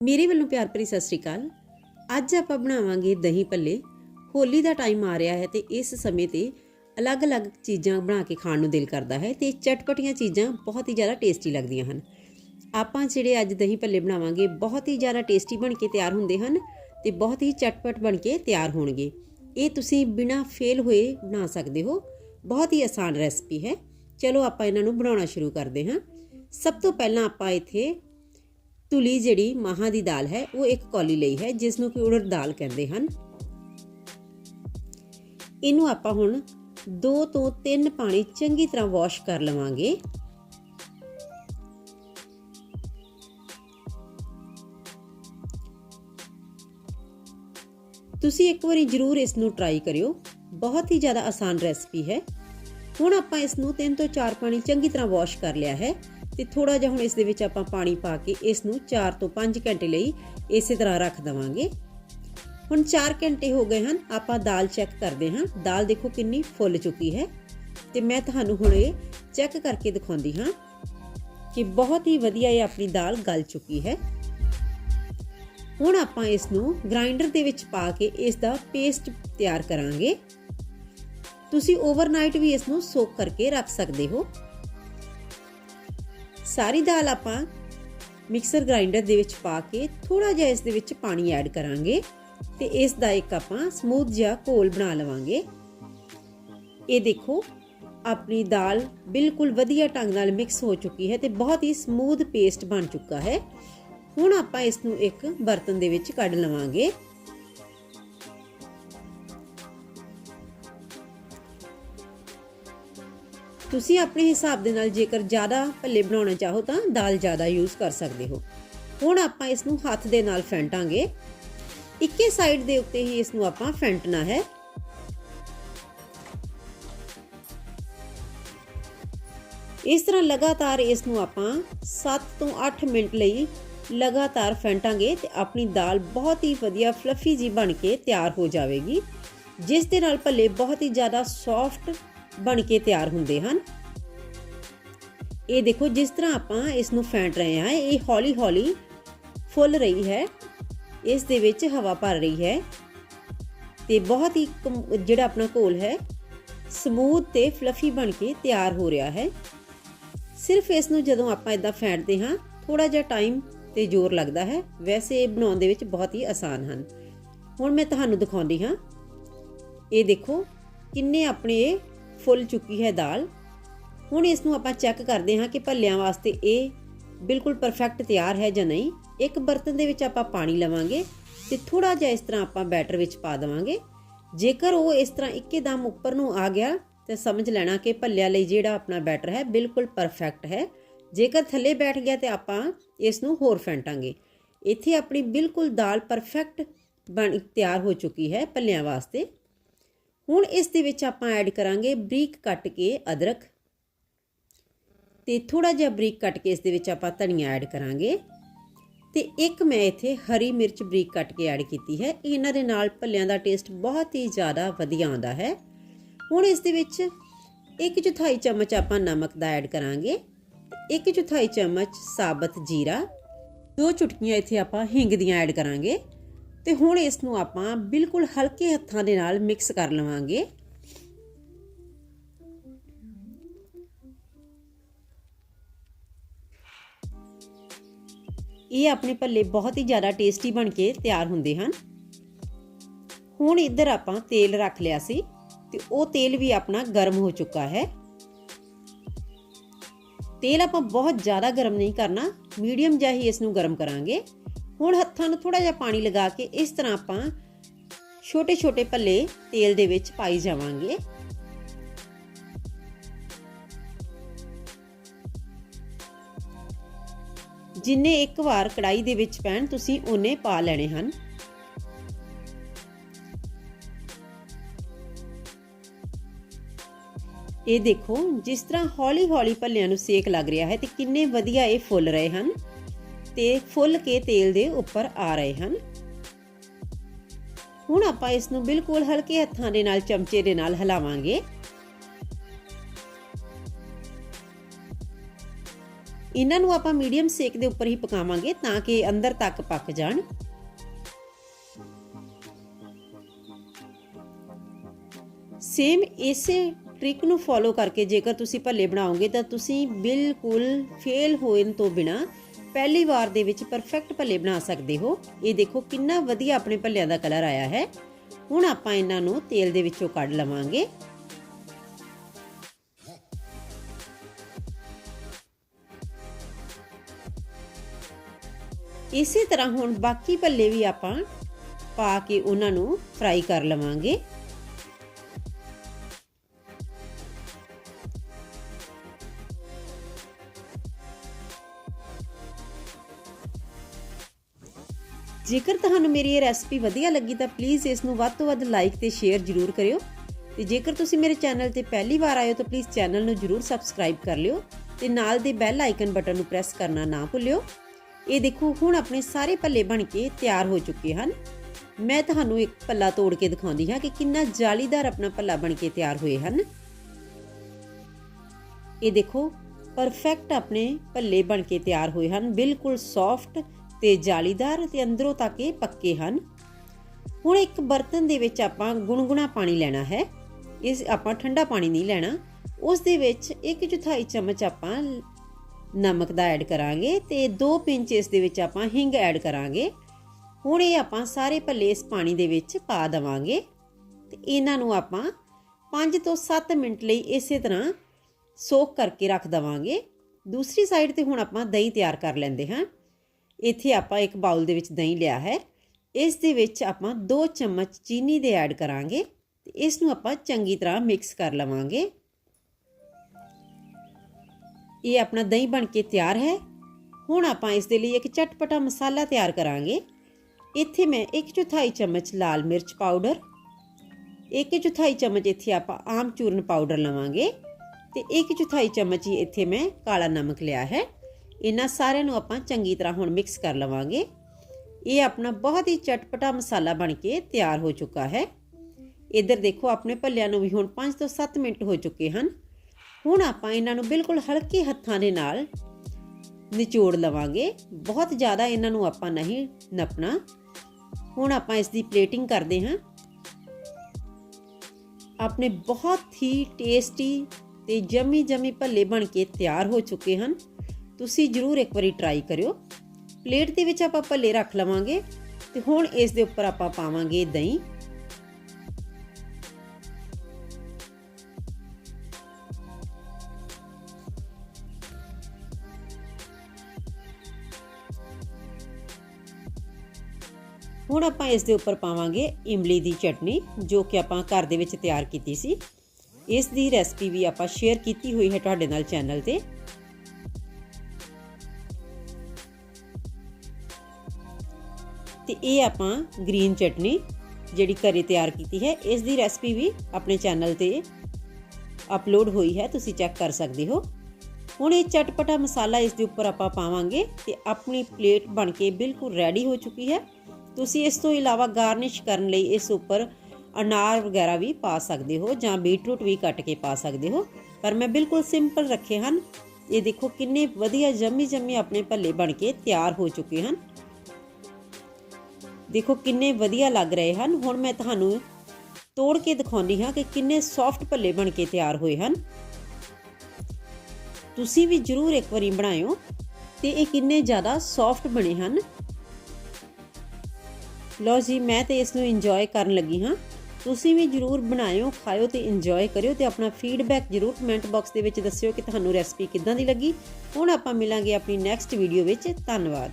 ਮੇਰੇ ਵੱਲੋਂ ਪਿਆਰ ਭਰੀ ਸਤਿ ਸ਼੍ਰੀ ਅਕਾਲ। ਅੱਜ ਆਪਾਂ ਬਣਾਵਾਂਗੇ ਦਹੀਂ ਭੱਲੇ। ਹੋਲੀ ਦਾ ਟਾਈਮ ਆ ਰਿਹਾ ਹੈ ਤੇ ਇਸ ਸਮੇਂ ਤੇ ਅਲੱਗ-ਅਲੱਗ ਚੀਜ਼ਾਂ ਬਣਾ ਕੇ ਖਾਣ ਨੂੰ ਦਿਲ ਕਰਦਾ ਹੈ ਤੇ ਚਟਪਟੀਆਂ ਚੀਜ਼ਾਂ ਬਹੁਤ ਹੀ ਜ਼ਿਆਦਾ ਟੇਸਟੀ ਲੱਗਦੀਆਂ ਹਨ। ਆਪਾਂ ਜਿਹੜੇ ਅੱਜ ਦਹੀਂ ਭੱਲੇ ਬਣਾਵਾਂਗੇ, ਬਹੁਤ ਹੀ ਜ਼ਿਆਦਾ ਟੇਸਟੀ ਬਣ ਕੇ ਤਿਆਰ ਹੁੰਦੇ ਹਨ ਤੇ ਬਹੁਤ ਹੀ ਚਟਪਟ ਬਣ ਕੇ ਤਿਆਰ ਹੋਣਗੇ। ਇਹ ਤੁਸੀਂ ਬਿਨਾ ਫੇਲ ਹੋਏ ਬਣਾ ਸਕਦੇ ਹੋ। ਬਹੁਤ ਹੀ ਆਸਾਨ ਰੈਸਪੀ ਹੈ। ਚਲੋ ਆਪਾਂ ਇਹਨਾਂ ਨੂੰ ਬਣਾਉਣਾ ਸ਼ੁਰੂ ਕਰਦੇ ਹਾਂ। ਸਭ ਤੋਂ ਪਹਿਲਾਂ ਆਪਾਂ ਇੱਥੇ ਤੁਲੀ ਜਿਹੜੀ ਮਾਹਾਂ ਦੀ ਦਾਲ ਹੈ, ਉਹ ਇੱਕ ਕੌਲੀ ਲਈ ਹੈ ਜਿਸ ਨੂੰ ਕਿ ਉੜਦ ਦਾਲ ਕਹਿੰਦੇ ਹਨ। ਇਹਨੂੰ ਆਪਾਂ ਹੁਣ 2 ਤੋਂ 3 ਪਾਣੀ ਚੰਗੀ ਤਰ੍ਹਾਂ ਵਾਸ਼ ਕਰ ਲਵਾਂਗੇ। ਤੁਸੀਂ ਇੱਕ ਵਾਰੀ ਜ਼ਰੂਰ ਇਸ ਨੂੰ ਟਰਾਈ ਕਰਿਓ। ਬਹੁਤ ਹੀ ਜ਼ਿਆਦਾ ਆਸਾਨ ਰੈਸਪੀ ਹੈ। ਹੁਣ ਆਪਾਂ ਇਸ ਨੂੰ 3 ਤੋਂ 4 ਪਾਣੀ ਚੰਗੀ ਤਰ੍ਹਾਂ ਵਾਸ਼ ਕਰ ਲਿਆ ਹੈ। ਤੇ ਥੋੜਾ ਜਿਹਾ ਹੁਣ ਇਸ ਦੇ ਵਿੱਚ ਆਪਾਂ ਪਾਣੀ ਪਾ ਕੇ ਇਸ ਨੂੰ 4 ਤੋਂ 5 ਘੰਟੇ ਲਈ ਇਸੇ ਤਰ੍ਹਾਂ ਰੱਖ ਦਵਾਂਗੇ। ਹੁਣ 4 ਘੰਟੇ ਹੋ ਗਏ ਹਨ, ਆਪਾਂ ਦਾਲ ਚੈੱਕ ਕਰਦੇ ਹਾਂ। ਦਾਲ ਦੇਖੋ ਕਿੰਨੀ ਫੁੱਲ ਚੁੱਕੀ ਹੈ ਤੇ ਮੈਂ ਤੁਹਾਨੂੰ ਹੁਣ ਇਹ ਚੈੱਕ ਕਰਕੇ ਦਿਖਾਉਂਦੀ ਹਾਂ ਕਿ ਬਹੁਤ ਹੀ ਵਧੀਆ ਇਹ ਆਪਣੀ ਦਾਲ ਗਲ ਚੁੱਕੀ ਹੈ। ਹੁਣ ਆਪਾਂ ਇਸ ਨੂੰ ਗ੍ਰਾਈਂਡਰ ਦੇ ਵਿੱਚ ਪਾ ਕੇ ਇਸ ਦਾ ਪੇਸਟ ਤਿਆਰ ਕਰਾਂਗੇ। ਤੁਸੀਂ ਓਵਰਨਾਈਟ ਵੀ ਇਸ ਨੂੰ ਸੋਕ ਕਰਕੇ ਰੱਖ ਸਕਦੇ ਹੋ। ਸਾਰੀ ਦਾਲ ਆਪਾਂ ਮਿਕਸਰ ਗ੍ਰਾਈਂਡਰ ਦੇ ਵਿੱਚ ਪਾ ਕੇ ਥੋੜਾ ਜਿਹਾ ਇਸ ਦੇ ਵਿੱਚ ਪਾਣੀ ਐਡ ਕਰਾਂਗੇ ਤੇ ਇਸ ਦਾ ਇੱਕ ਆਪਾਂ ਸਮੂਥ ਜਿਹਾ ਘੋਲ ਬਣਾ ਲਵਾਂਗੇ। ਇਹ ਦੇਖੋ, ਆਪਣੀ ਦਾਲ ਬਿਲਕੁਲ ਵਧੀਆ ਢੰਗ ਨਾਲ ਮਿਕਸ ਹੋ ਚੁੱਕੀ ਹੈ ਤੇ ਬਹੁਤ ਹੀ ਸਮੂਥ ਪੇਸਟ ਬਣ ਚੁੱਕਾ ਹੈ। ਹੁਣ ਆਪਾਂ ਇਸ ਨੂੰ ਇੱਕ ਬਰਤਨ ਦੇ ਵਿੱਚ ਕੱਢ ਲਵਾਂਗੇ। ਤੁਸੀਂ ਆਪਣੇ ਹਿਸਾਬ ਦੇ ਨਾਲ ਜੇਕਰ ਜ਼ਿਆਦਾ ਭੱਲੇ ਬਣਾਉਣਾ ਚਾਹੋ ਤਾਂ ਦਾਲ ਜ਼ਿਆਦਾ ਯੂਜ਼ ਕਰ ਸਕਦੇ ਹੋ। ਹੁਣ ਆਪਾਂ ਇਸ ਨੂੰ ਹੱਥ ਦੇ ਨਾਲ ਫੈਂਟਾਂਗੇ। ਇੱਕੇ ਸਾਈਡ ਦੇ ਉੱਤੇ ਹੀ ਇਸ ਨੂੰ ਆਪਾਂ ਫੈਂਟਣਾ ਹੈ। ਇਸ ਤਰ੍ਹਾਂ ਲਗਾਤਾਰ ਇਸ ਨੂੰ ਆਪਾਂ 7 ਤੋਂ 8 ਮਿੰਟ ਲਈ ਲਗਾਤਾਰ ਫੈਂਟਾਂਗੇ ਤੇ ਆਪਣੀ ਦਾਲ ਬਹੁਤ ਹੀ ਵਧੀਆ ਫਲਫੀ ਜੀ ਬਣ ਕੇ ਤਿਆਰ ਹੋ ਜਾਵੇਗੀ। ਜਿਸ ਦੇ ਨਾਲ ਭੱਲੇ ਬਹੁਤ ਹੀ ਜ਼ਿਆਦਾ ਸੌਫਟ ਬਣ ਕੇ ਤਿਆਰ ਹੁੰਦੇ ਹਨ। ਇਹ ਦੇਖੋ, ਜਿਸ ਤਰ੍ਹਾਂ ਆਪਾਂ ਇਸ ਨੂੰ ਫੈਂਟ ਰਹੇ ਹਾਂ, ਇਹ ਹੌਲੀ-ਹੌਲੀ ਫੁੱਲ ਰਹੀ ਹੈ। ਇਸ ਦੇ ਵਿੱਚ ਹਵਾ ਭਰ ਰਹੀ ਹੈ ਤੇ ਬਹੁਤ ਹੀ ਜਿਹੜਾ ਆਪਣਾ ਘੋਲ ਹੈ, ਸਮੂਥ ਤੇ ਫਲਫੀ ਬਣ ਕੇ ਤਿਆਰ ਹੋ ਰਿਹਾ ਹੈ। ਸਿਰਫ ਇਸ ਨੂੰ ਜਦੋਂ ਆਪਾਂ ਇਦਾਂ ਫੈਂਟਦੇ ਹਾਂ ਥੋੜਾ ਜਿਹਾ ਟਾਈਮ ਤੇ ਜ਼ੋਰ ਲੱਗਦਾ ਹੈ। ਵੈਸੇ ਇਹ ਬਣਾਉਣ ਦੇ ਵਿੱਚ ਬਹੁਤ ਹੀ ਆਸਾਨ ਹਨ। ਹੁਣ ਮੈਂ ਤੁਹਾਨੂੰ ਦਿਖਾਉਂਦੀ ਹਾਂ। ਇਹ ਦੇਖੋ, ਕਿੰਨੇ ਆਪਣੇ ਫੁੱਲ ਚੁੱਕੀ ਹੈ ਦਾਲ। ਹੁਣ ਇਸ ਨੂੰ ਆਪਾਂ ਚੈੱਕ ਕਰਦੇ ਹਾਂ ਕਿ ਭੱਲਿਆਂ ਵਾਸਤੇ ਇਹ ਬਿਲਕੁਲ ਪਰਫੈਕਟ ਤਿਆਰ ਹੈ ਜਾਂ ਨਹੀਂ। ਇੱਕ ਬਰਤਨ ਦੇ ਵਿੱਚ ਆਪਾਂ ਪਾਣੀ ਲਵਾਂਗੇ ਤੇ ਥੋੜਾ ਜਿਹਾ ਇਸ ਤਰ੍ਹਾਂ ਆਪਾਂ ਬੈਟਰ ਵਿੱਚ ਪਾ ਦੇਵਾਂਗੇ। ਜੇਕਰ ਉਹ ਇਸ ਤਰ੍ਹਾਂ ਇੱਕੇ ਇੱਕੇਦਮ ਉੱਪਰ ਨੂੰ ਆ ਗਿਆ, ਤੇ ਸਮਝ ਲੈਣਾ ਕਿ ਭੱਲਿਆਂ ਲਈ ਜਿਹੜਾ ਆਪਣਾ ਬੈਟਰ ਹੈ ਬਿਲਕੁਲ ਪਰਫੈਕਟ ਹੈ। ਜੇਕਰ ਥੱਲੇ ਬੈਠ ਗਿਆ ਤੇ ਆਪਾਂ ਇਸ ਨੂੰ ਹੋਰ ਫੈਂਟਾਂਗੇ। ਇੱਥੇ ਆਪਣੀ ਬਿਲਕੁਲ ਦਾਲ ਪਰਫੈਕਟ ਬਣ ਤਿਆਰ ਹੋ ਚੁੱਕੀ ਹੈ ਭੱਲਿਆਂ ਵਾਸਤੇ। ਹੁਣ ਇਸ ਦੇ ਵਿੱਚ ਆਪਾਂ ਐਡ ਕਰਾਂਗੇ ਬਰੀਕ ਕੱਟ ਕੇ ਅਦਰਕ। ਤੇ ਥੋੜਾ ਜਿਹਾ ਬਰੀਕ ਕੱਟ ਕੇ ਇਸ ਦੇ ਵਿੱਚ ਆਪਾਂ ਧਨੀਆ ਐਡ ਕਰਾਂਗੇ। ਤੇ ਇੱਕ ਮੈਂ ਇੱਥੇ ਹਰੀ ਮਿਰਚ ਬਰੀਕ ਕੱਟ ਕੇ ਐਡ ਕੀਤੀ ਹੈ। ਇਹਨਾਂ ਦੇ ਨਾਲ ਭੱਲਿਆਂ ਦਾ ਟੇਸਟ ਬਹੁਤ ਹੀ ਜ਼ਿਆਦਾ ਵਧੀਆ ਆਉਂਦਾ ਹੈ। ਹੁਣ ਇਸ ਦੇ ਵਿੱਚ ਇੱਕ ਚੌਥਾਈ ਚਮਚ ਆਪਾਂ ਨਮਕ ਦਾ ਐਡ ਕਰਾਂਗੇ। ਇੱਕ ਚੌਥਾਈ ਚਮਚ ਸਾਬਤ ਜੀਰਾ। ਦੋ ਚੁਟਕੀਆਂ ਇੱਥੇ ਆਪਾਂ ਹਿੰਗ ਦੀਆਂ ਐਡ ਕਰਾਂਗੇ। ਤੇ ਹੁਣ ਇਸ ਨੂੰ ਆਪਾਂ ਬਿਲਕੁਲ ਹਲਕੇ ਹੱਥਾਂ ਦੇ ਨਾਲ ਮਿਕਸ ਕਰ ਲਵਾਂਗੇ। ਇਹ ਆਪਣੇ ਭੱਲੇ ਬਹੁਤ ਹੀ ਜ਼ਿਆਦਾ ਟੇਸਟੀ ਬਣ ਕੇ ਤਿਆਰ ਹੁੰਦੇ ਹਨ। ਹੁਣ ਇੱਧਰ ਆਪਾਂ ਤੇਲ ਰੱਖ ਲਿਆ ਸੀ ਤੇ ਉਹ ਤੇਲ ਵੀ ਆਪਣਾ ਗਰਮ ਹੋ ਚੁੱਕਾ ਹੈ। ਤੇਲ ਆਪਾਂ ਬਹੁਤ ਜ਼ਿਆਦਾ ਗਰਮ ਨਹੀਂ ਕਰਨਾ, ਮੀਡੀਅਮ ਜਿਹਾ ਹੀ ਇਸ ਨੂੰ ਗਰਮ ਕਰਾਂਗੇ। ਹੁਣ ਹੱਥਾਂ ਨੂੰ ਥੋੜਾ ਜਿਹਾ ਪਾਣੀ ਲਗਾ ਕੇ ਇਸ ਤਰ੍ਹਾਂ ਆਪਾਂ ਛੋਟੇ-ਛੋਟੇ ਭੱਲੇ ਤੇਲ ਦੇ ਵਿੱਚ ਪਾਈ ਜਾਵਾਂਗੇ। ਜਿੰਨੇ ਇੱਕ ਵਾਰ ਕੜਾਈ ਦੇ ਵਿੱਚ ਪੈਣ, ਤੁਸੀਂ ਉਹਨੇ ਪਾ ਲੈਣੇ ਹਨ। ਇਹ ਦੇਖੋ, ਜਿਸ ਤਰ੍ਹਾਂ ਹੌਲੀ-ਹੌਲੀ ਭੱਲਿਆਂ ਨੂੰ ਸੇਕ ਲੱਗ ਰਿਹਾ ਹੈ ਤੇ ਕਿੰਨੇ ਵਧੀਆ ਇਹ ਫੁੱਲ ਰਹੇ ਹਨ। ਤੇ ਫੁੱਲ ਕੇ ਤੇਲ ਦੇ ਉੱਪਰ ਆ ਰਹੇ ਹਨ। ਹੁਣ ਆਪਾਂ ਇਸ ਨੂੰ ਬਿਲਕੁਲ ਹਲਕੇ ਹੱਥਾਂ ਦੇ ਨਾਲ, ਚਮਚੇ ਦੇ ਨਾਲ ਹਿਲਾਵਾਂਗੇ। ਇਹਨਾਂ ਨੂੰ ਆਪਾਂ ਮੀਡੀਅਮ ਸੇਕ ਦੇ ਉੱਪਰ ਹੀ ਪਕਾਵਾਂਗੇ ਤਾਂ ਕਿ ਅੰਦਰ ਤੱਕ ਪੱਕ ਜਾਣ। ਸੇਮ ਇਸੇ ਟ੍ਰਿਕ ਨੂੰ ਫੋਲੋ ਕਰਕੇ ਜੇਕਰ ਤੁਸੀਂ ਭੱਲੇ ਬਣਾਓਗੇ ਤਾਂ ਤੁਸੀਂ ਬਿਲਕੁਲ ਫੇਲ ਹੋਣ ਤੋਂ ਬਿਨਾ ਪਹਿਲੀ ਵਾਰ ਦੇ ਵਿੱਚ ਪਰਫੈਕਟ ਭੱਲੇ ਬਣਾ ਸਕਦੇ ਹੋ। ਇਹ ਦੇਖੋ ਕਿੰਨਾ ਵਧੀਆ ਆਪਣੇ ਭੱਲਿਆਂ ਦਾ ਕਲਰ ਆਇਆ ਹੈ। ਹੁਣ ਆਪਾਂ ਇਹਨਾਂ ਨੂੰ ਤੇਲ ਦੇ ਵਿੱਚੋਂ ਕੱਢ ਲਵਾਂਗੇ। ਇਸੇ ਤਰ੍ਹਾਂ ਹੁਣ ਬਾਕੀ ਭੱਲੇ ਵੀ ਆਪਾਂ ਪਾ ਕੇ ਉਹਨਾਂ ਨੂੰ ਫਰਾਈ ਕਰ ਲਵਾਂਗੇ। ਜੇਕਰ ਤੁਹਾਨੂੰ ਮੇਰੀ ਇਹ ਰੈਸਪੀ ਵਧੀਆ ਲੱਗੀ ਤਾਂ ਪਲੀਜ਼ ਇਸ ਨੂੰ ਵੱਧ ਤੋਂ ਵੱਧ ਲਾਈਕ ਤੇ ਸ਼ੇਅਰ ਜ਼ਰੂਰ ਕਰਿਓ। ਤੇ ਜੇਕਰ ਤੁਸੀਂ ਮੇਰੇ ਚੈਨਲ ਤੇ ਪਹਿਲੀ ਵਾਰ ਆਏ ਹੋ ਤਾਂ ਪਲੀਜ਼ ਚੈਨਲ ਨੂੰ ਜ਼ਰੂਰ ਸਬਸਕ੍ਰਾਈਬ ਕਰ ਲਿਓ ਤੇ ਨਾਲ ਦੇ ਬੈਲ ਆਈਕਨ ਬਟਨ ਨੂੰ ਪ੍ਰੈਸ ਕਰਨਾ ਨਾ ਭੁੱਲਿਓ। ਇਹ ਦੇਖੋ, ਹੁਣ ਆਪਣੇ ਸਾਰੇ ਭੱਲੇ ਬਣ ਕੇ ਤਿਆਰ ਹੋ ਚੁੱਕੇ ਹਨ। ਮੈਂ ਤੁਹਾਨੂੰ ਇੱਕ ਭੱਲਾ ਤੋੜ ਕੇ ਦਿਖਾਉਂਦੀ ਹਾਂ ਕਿ ਕਿੰਨਾ ਜਾਲੀਦਾਰ ਆਪਣਾ ਭੱਲਾ ਬਣ ਕੇ ਤਿਆਰ ਹੋਏ ਹਨ। ਇਹ ਦੇਖੋ ਪਰਫੈਕਟ ਆਪਣੇ ਭੱਲੇ ਬਣ ਕੇ ਤਿਆਰ ਹੋਏ ਹਨ। ਬਿਲਕੁਲ ਸੌਫਟ ਤੇ ਜਾਲੀਦਾਰ ਅਤੇ ਅੰਦਰੋਂ ਤੱਕ ਇਹ ਪੱਕੇ ਹਨ। ਹੁਣ ਇੱਕ ਬਰਤਨ ਦੇ ਵਿੱਚ ਆਪਾਂ ਗੁਣਗੁਣਾ ਪਾਣੀ ਲੈਣਾ ਹੈ। ਇਸ ਆਪਾਂ ਠੰਡਾ ਪਾਣੀ ਨਹੀਂ ਲੈਣਾ। ਉਸ ਦੇ ਵਿੱਚ 1 ਚੌਥਾਈ ਚਮਚ ਆਪਾਂ ਨਮਕ ਦਾ ਐਡ ਕਰਾਂਗੇ ਤੇ 2 ਪਿੰਚ ਇਸ ਦੇ ਵਿੱਚ ਆਪਾਂ ਹਿੰਗ ਐਡ ਕਰਾਂਗੇ। ਹੁਣ ਇਹ ਆਪਾਂ ਸਾਰੇ ਭੱਲੇ ਇਸ ਪਾਣੀ ਦੇ ਵਿੱਚ ਪਾ ਦਵਾਂਗੇ। ਤੇ ਇਹਨਾਂ ਨੂੰ ਆਪਾਂ 5 ਤੋਂ 7 ਮਿੰਟ ਲਈ ਇਸੇ ਤਰ੍ਹਾਂ ਸੋਕ ਕਰਕੇ ਰੱਖ ਦਵਾਂਗੇ। ਦੂਸਰੀ ਸਾਈਡ ਤੇ ਹੁਣ ਆਪਾਂ ਦਹੀਂ ਤਿਆਰ ਕਰ ਲੈਂਦੇ ਹਾਂ। ਇੱਥੇ ਆਪਾਂ ਇੱਕ ਬਾਉਲ ਦੇ ਵਿੱਚ ਦਹੀਂ ਲਿਆ ਹੈ। ਇਸ ਦੇ ਵਿੱਚ ਆਪਾਂ 2 ਚਮਚ ਚੀਨੀ ਦੇ ਐਡ ਕਰਾਂਗੇ ਤੇ ਇਸ ਨੂੰ ਆਪਾਂ ਚੰਗੀ ਤਰ੍ਹਾਂ ਮਿਕਸ ਕਰ ਲਵਾਂਗੇ। ਇਹ ਆਪਣਾ ਦਹੀਂ ਬਣ ਕੇ ਤਿਆਰ ਹੈ। ਹੁਣ ਆਪਾਂ ਇਸ ਦੇ ਲਈ ਇੱਕ ਚਟਪਟਾ ਮਸਾਲਾ ਤਿਆਰ ਕਰਾਂਗੇ। ਇੱਥੇ ਮੈਂ 1 ਚੌਥਾਈ ਚਮਚ ਲਾਲ ਮਿਰਚ ਪਾਊਡਰ 1 ਚੌਥਾਈ ਚਮਚ ਇੱਥੇ ਆਪਾਂ ਆਮ ਚੂਰਨ ਪਾਊਡਰ ਲਵਾਂਗੇ ਤੇ 1 ਚੌਥਾਈ ਚਮਚ ਹੀ ਇੱਥੇ ਮੈਂ ਕਾਲਾ ਨਮਕ ਲਿਆ ਹੈ। ਇਹਨਾਂ ਸਾਰਿਆਂ ਨੂੰ ਆਪਾਂ ਚੰਗੀ ਤਰ੍ਹਾਂ ਹੁਣ ਮਿਕਸ ਕਰ ਲਵਾਂਗੇ। ਇਹ ਆਪਣਾ ਬਹੁਤ ਹੀ ਚਟਪਟਾ ਮਸਾਲਾ ਬਣ ਕੇ ਤਿਆਰ ਹੋ ਚੁੱਕਾ ਹੈ। ਇੱਧਰ ਦੇਖੋ, ਆਪਣੇ ਭੱਲਿਆਂ ਨੂੰ ਵੀ ਹੁਣ 5 ਤੋਂ 7 ਮਿੰਟ ਹੋ ਚੁੱਕੇ ਹਨ। ਹੁਣ ਆਪਾਂ ਇਹਨਾਂ ਨੂੰ ਬਿਲਕੁਲ ਹਲਕੇ ਹੱਥਾਂ ਦੇ ਨਾਲ ਨਿਚੋੜ ਲਵਾਂਗੇ। ਬਹੁਤ ਜ਼ਿਆਦਾ ਇਹਨਾਂ ਨੂੰ ਆਪਾਂ ਨਹੀਂ ਨਪਣਾ। ਹੁਣ ਆਪਾਂ ਇਸ ਦੀ ਪਲੇਟਿੰਗ ਕਰਦੇ ਹਾਂ। ਆਪਣੇ ਬਹੁਤ ਹੀ ਟੇਸਟੀ ਤੇ ਜਮੀ ਜਮੀ ਭੱਲੇ ਬਣ ਕੇ ਤਿਆਰ ਹੋ ਚੁੱਕੇ ਹਨ। ਤੁਸੀਂ ਜਰੂਰ ਇੱਕ ਵਾਰੀ ਟਰਾਈ ਕਰਿਓ। ਪਲੇਟ ਦੇ ਵਿੱਚ ਆਪਾਂ ਭੱਲੇ ਰੱਖ ਲਵਾਂਗੇ ਤੇ ਹੁਣ ਇਸ ਦੇ ਉੱਪਰ ਆਪਾਂ ਪਾਵਾਂਗੇ ਦਹੀਂ। ਹੁਣ ਆਪਾਂ ਇਸ ਦੇ ਉੱਪਰ ਪਾਵਾਂਗੇ ਇਮਲੀ ਦੀ ਚਟਨੀ, ਜੋ ਕਿ ਆਪਾਂ ਘਰ ਦੇ ਵਿੱਚ ਤਿਆਰ ਕੀਤੀ ਸੀ। ਇਸ ਦੀ ਰੈਸਪੀ ਵੀ ਆਪਾਂ ਸ਼ੇਅਰ ਕੀਤੀ ਹੋਈ ਹੈ ਤੁਹਾਡੇ ਨਾਲ ਚੈਨਲ ਤੇ। ਤੇ ਇਹ ਆਪਾਂ ਗ੍ਰੀਨ ਚਟਨੀ ਜਿਹੜੀ ਘਰੇ ਤਿਆਰ ਕੀਤੀ ਹੈ, ਇਸ ਦੀ ਰੈਸਪੀ ਵੀ ਆਪਣੇ ਚੈਨਲ ਤੇ ਅਪਲੋਡ ਹੋਈ ਹੈ, ਤੁਸੀਂ ਚੈੱਕ ਕਰ ਸਕਦੇ ਹੋ। ਹੁਣ ਇਹ ਚਟਪਟਾ ਮਸਾਲਾ ਇਸ ਦੇ ਉੱਪਰ ਆਪਾਂ ਪਾਵਾਂਗੇ ਤੇ ਆਪਣੀ ਪਲੇਟ ਬਣ ਕੇ ਬਿਲਕੁਲ ਰੈਡੀ ਹੋ ਚੁੱਕੀ ਹੈ। ਤੁਸੀਂ ਇਸ ਤੋਂ ਇਲਾਵਾ ਗਾਰਨਿਸ਼ ਕਰਨ ਲਈ ਇਸ ਉੱਪਰ ਅਨਾਰ ਵਗੈਰਾ ਵੀ ਪਾ ਸਕਦੇ ਹੋ ਜਾਂ ਬੀਟਰੂਟ ਵੀ ਕੱਟ ਕੇ ਪਾ ਸਕਦੇ ਹੋ। ਪਰ ਮੈਂ ਬਿਲਕੁਲ ਸਿੰਪਲ ਰੱਖੇ ਹਨ। ਇਹ ਦੇਖੋ ਕਿੰਨੇ ਵਧੀਆ ਜੰਮੀ ਜੰਮੀ ਆਪਣੇ ਭੱਲੇ ਬਣ ਕੇ ਤਿਆਰ ਹੋ ਚੁੱਕੇ ਹਨ। ਦੇਖੋ ਕਿੰਨੇ ਵਧੀਆ ਲੱਗ ਰਹੇ ਹਨ। ਹੁਣ ਮੈਂ ਤੁਹਾਨੂੰ ਤੋੜ ਕੇ ਦਿਖਾਉਂਦੀ ਹਾਂ ਕਿ ਕਿੰਨੇ ਸੌਫਟ ਭੱਲੇ ਬਣ ਕੇ ਤਿਆਰ ਹੋਏ ਹਨ। ਤੁਸੀਂ ਵੀ ਜਰੂਰ ਇੱਕ ਵਾਰੀ ਬਣਾਇਓ ਤੇ ਇਹ ਕਿੰਨੇ ਜ਼ਿਆਦਾ ਸੌਫਟ ਬਣੇ ਹਨ। ਲੋ ਜੀ, ਮੈਂ ਤੇ ਇਸ ਨੂੰ ਇੰਜੋਏ ਕਰਨ ਲੱਗੀ ਹਾਂ। ਤੁਸੀਂ ਵੀ ਜਰੂਰ ਬਣਾਇਓ, ਖਾਇਓ ਤੇ ਇੰਜੋਏ ਕਰਿਓ ਤੇ ਆਪਣਾ ਫੀਡਬੈਕ ਜਰੂਰ ਕਮੈਂਟ ਬਾਕਸ ਦੇ ਵਿੱਚ ਦੱਸਿਓ ਕਿ ਤੁਹਾਨੂੰ ਰੈਸਪੀ ਕਿੱਦਾਂ ਦੀ ਲੱਗੀ। ਹੁਣ ਆਪਾਂ ਮਿਲਾਂਗੇ ਆਪਣੀ ਨੈਕਸਟ ਵੀਡੀਓ ਵਿੱਚ। ਧੰਨਵਾਦ।